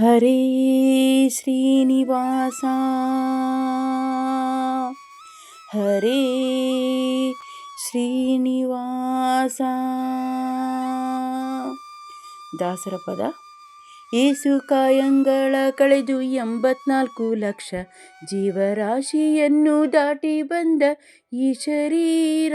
ಹರೇ ಶ್ರೀನಿವಾಸ. ಹರೇ ಶ್ರೀನಿವಾಸ. ದಾಸರ ಪದ. ಏಸು ಕಾಯಂಗಳ ಕಳೆದು ಎಂಬತ್ನಾಲ್ಕು ಲಕ್ಷ ಜೀವರಾಶಿಯನ್ನು ದಾಟಿ ಬಂದ ಈ ಶರೀರ.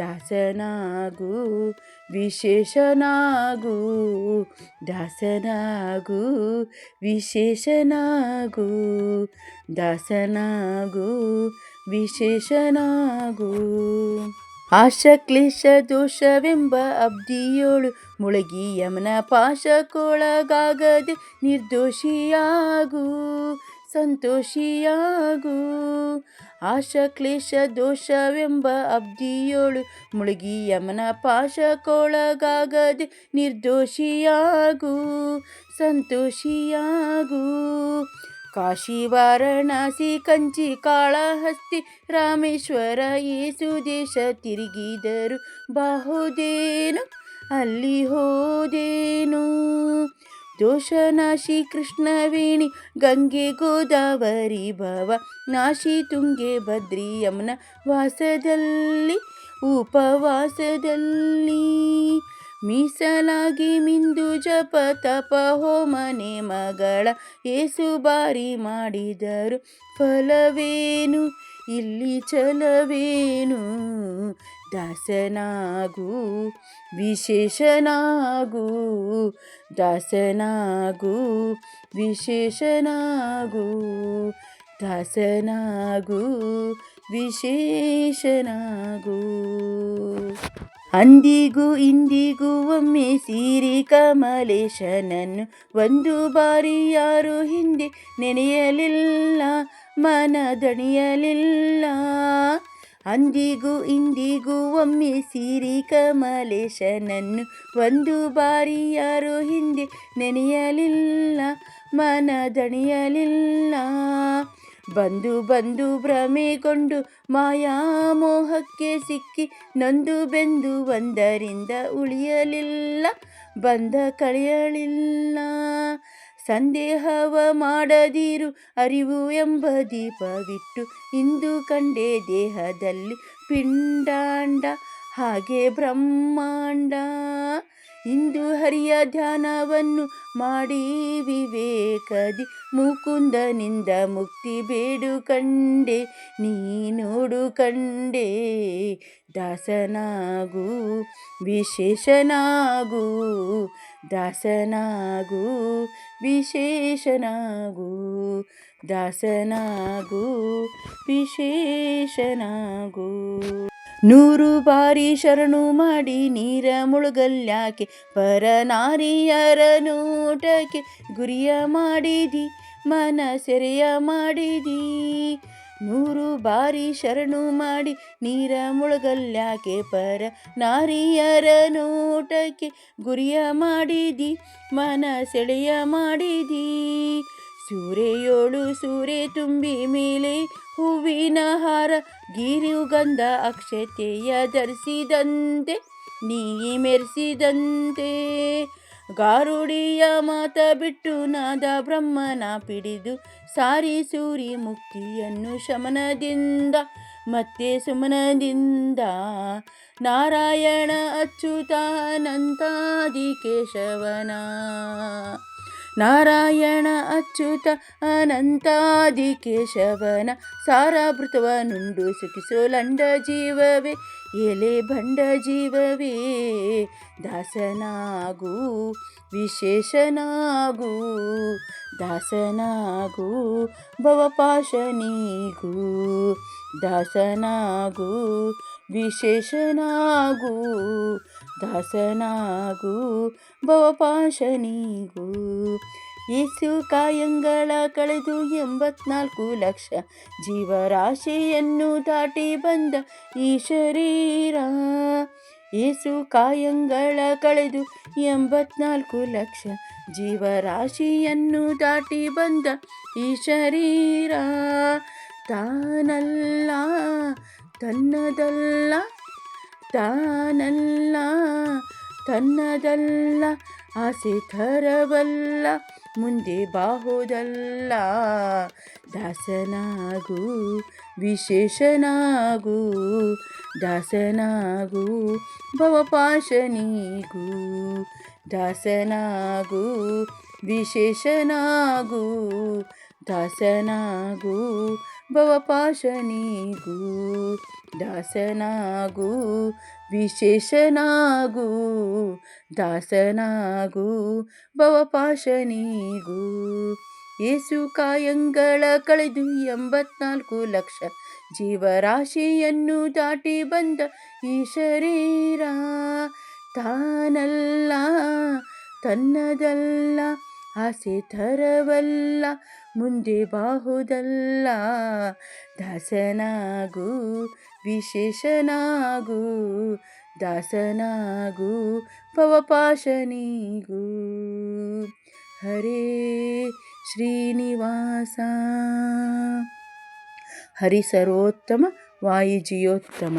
ದಾಸನಾಗು ವಿಶೇಷನಾಗು ದಾಸನಾಗು ವಿಶೇಷನಾಗು ದಾಸನಾಗು ವಿಶೇಷನಾಗು. ಆಶಕ್ಲೇಶ ದೋಷವೆಂಬ ಅಬ್ದಿಯೋಳು ಮುಳುಗಿ ಯಮನ ಪಾಶಕ್ಕೊಳಗಾಗದೆ ನಿರ್ದೋಷಿಯಾಗು. ಸಂತೋಷಿಯಾಗು. ಆಶ ಕ್ಲೇಶ ದೋಷವೆಂಬ ಅಬ್ಧಿಯೋಳು ಮುಳುಗಿ ಯಮನ ಪಾಶಕ್ಕೊಳಗಾಗದೆ ನಿರ್ದೋಷಿಯಾಗು. ಸಂತೋಷಿಯಾಗು. ಕಾಶಿ ವಾರಣಾಸಿ ಕಂಚಿ ಕಾಳಹಸ್ತಿ ರಾಮೇಶ್ವರ ಏಸು ದೇಶ ತಿರುಗಿದರು. ಬಾಹುದೇನು, ಅಲ್ಲಿ ಹೋದೇನು? ದೋಷನಾಶಿ ಕೃಷ್ಣವೇಣಿ ಗಂಗೆ ಗೋದಾವರಿ ಭವ, ನಾಶಿ ತುಂಗೆ ಭದ್ರಿ ಯಮುನ ವಾಸದಲ್ಲಿ, ಉಪವಾಸದಲ್ಲಿ. ಮೀಸಲಾಗಿ ಮಿಂದು ಜಪ ತಪ ಹೋಮನೆ ಮಗಳ ಏಸು ಬಾರಿ ಮಾಡಿದರು. ಫಲವೇನು? ಇಲ್ಲಿ ಛಲವೇನು? ದಾಸನಾಗು, ವಿಶೇಷನಾಗು ದಾಸನಾಗು ವಿಶೇಷನಾಗು ದಾಸನಾಗು, ವಿಶೇಷನಾಗು. ಅಂದಿಗೂ ಇಂದಿಗೂ ಒಮ್ಮೆ ಸಿರಿ ಕಮಲೇಶನನ್ನು ಒಂದು ಬಾರಿ ಯಾರು ಹಿಂದೆ ನೆನೆಯಲಿಲ್ಲ ಮನ ದಣಿಯಲಿಲ್ಲ ಅಂದಿಗೂ ಇಂದಿಗೂ ಒಮ್ಮೆ ಸಿರಿ ಕಮಲೇಶನನ್ನು ಒಂದು ಬಾರಿ ಯಾರು ಹಿಂದೆ ನೆನೆಯಲಿಲ್ಲ ಮನ ದಣಿಯಲಿಲ್ಲ ಬಂದು ಬಂದು ಭ್ರಮೆಗೊಂಡು ಮಾಯಾಮೋಹಕ್ಕೆ ಸಿಕ್ಕಿ ನೊಂದು ಬೆಂದು ಒಂದರಿಂದ ಉಳಿಯಲಿಲ್ಲ, ಬಂದ ಕಳೆಯಲಿಲ್ಲ. ಸಂದೇಹವ ಮಾಡದಿರು ಅರಿವು ಎಂಬ ದೀಪವಿಟ್ಟು ಇಂದು ಕಂಡೆ ದೇಹದಲ್ಲಿ ಪಿಂಡಾಂಡ, ಹಾಗೆ ಬ್ರಹ್ಮಾಂಡ. ಇಂದು ಹರಿಯ ಧ್ಯಾನವನ್ನು ಮಾಡಿ ವಿವೇಕದಿ ಮುಕುಂದನಿಂದ ಮುಕ್ತಿ ಬೇಡು ಕಂಡೆ, ನೀ ನೋಡು ಕಂಡೆ. ದಾಸನಾಗು, ವಿಶೇಷನಾಗು ದಾಸನಾಗು, ವಿಶೇಷನಾಗು ದಾಸನಾಗು, ವಿಶೇಷನಾಗು. ನೂರು ಬಾರಿ ಶರಣು ಮಾಡಿ ನೀರ ಮುಳುಗಲ್ಯಾಕೆ, ಪರನಾರಿಯರ ನೋಟಕ್ಕೆ ಗುರಿಯ ಮಾಡಿದಿ ಮನ ಸೆರೆಯ ಮಾಡಿದಿ. ನೂರು ಬಾರಿ ಶರಣು ಮಾಡಿ ನೀರ ಮುಳುಗಲ್ಯಾಕೆ ಪರ ನಾರಿಯರ ನೋಟಕ್ಕೆ ಗುರಿಯ ಮಾಡಿದಿ ಮನ ಸೆಳೆಯ ಮಾಡಿದಿ. ಸೂರೆಯೋಳು ಸೂರೆ ತುಂಬಿ ಮೇಲೆ ಹೂವಿನ ಹಾರ, ಗಿರಿಯುಗಂಧ ಅಕ್ಷತೆಯ ಧರಿಸಿದಂತೆ, ನೀ ಮೆರೆಸಿದಂತೆ. ಗಾರುಡಿಯ ಮಾತ ಬಿಟ್ಟು ನಾದ ಬ್ರಹ್ಮನ ಪಿಡಿದು ಸಾರಿ ಸೂರಿ ಮುಕ್ತಿಯನ್ನು ಶಮನದಿಂದ, ಮತ್ತೆ ಸುಮನದಿಂದ. ನಾರಾಯಣ ಅಚ್ಯುತಾನಂತಾದಿ ಕೇಶವನ ನಾರಾಯಣ ಅಚ್ಯುತ ಅನಂತಾದಿ ಕೇಶವನ ಸಾರಾಭೃತವನುಂಡು ಸುಖಿಸೋ ಲಂಡ ಜೀವವೇ, ಎಲೆ ಬಂಡ ಜೀವವೇ, ದಾಸನಾಗು, ವಿಶೇಷನಾಗು, ದಾಸನಾಗು, ಭವಪಾಶನಿಗೂ, ದಾಸನಾಗು, ವಿಶೇಷನಾಗು, ದಾಸನಾಗು, ಭವಪಾಶನಿಗೂ ಏಸು ಕಾಯಂಗಳ ಕಳೆದು ಎಂಬತ್ನಾಲ್ಕು ಲಕ್ಷ ಜೀವರಾಶಿಯನ್ನು ದಾಟಿ ಬಂದ ಈ ಶರೀರ. ಏಸು ಕಾಯಂಗಳ ಕಳೆದು ಎಂಬತ್ನಾಲ್ಕು ಲಕ್ಷ ಜೀವರಾಶಿಯನ್ನು ದಾಟಿ ಬಂದ ಈ ಶರೀರ. ತಾನಲ್ಲ, ತನ್ನದಲ್ಲ ತಾನಲ್ಲ, ತನ್ನದಲ್ಲ ಆಸೆ ತರಬಲ್ಲ ಮುಂದೆ ಬಾಹುದಲ್ಲ. ದಾಸನಾಗು ವಿಶೇಷನಾಗು ದಾಸನಾಗು ಭವಪಾಶನಿಗೂ. ದಾಸನಾಗು ವಿಶೇಷನಾಗು ದಾಸನಾಗು ಭವಪಾಶನಿಗೂ, ದಾಸನಾಗೂ, ವಿಶೇಷನಾಗೂ, ದಾಸನಾಗೂ, ಭವಪಾಶನಿಗೂ. ಏಸು ಕಾಯಂಗಳ ಕಳೆದು ಎಂಬತ್ನಾಲ್ಕು ಲಕ್ಷ ಜೀವರಾಶಿಯನ್ನು ದಾಟಿ ಬಂದ ಈ ಶರೀರ ತಾನಲ್ಲ, ತನ್ನದಲ್ಲ. ಆಸೆ ತರವಲ್ಲ ಮುಂದೆ ಬಾಹುದಲ್ಲ. ದಾಸನಾಗು ವಿಶೇಷನಾಗು ದಾಸನಾಗು ಭವಪಾಶನಿಗೂ ಹರೇ ಶ್ರೀನಿವಾಸ. ಹರಿಸರೋತ್ತಮ ವಾಯುಜಿಯೋತ್ತಮ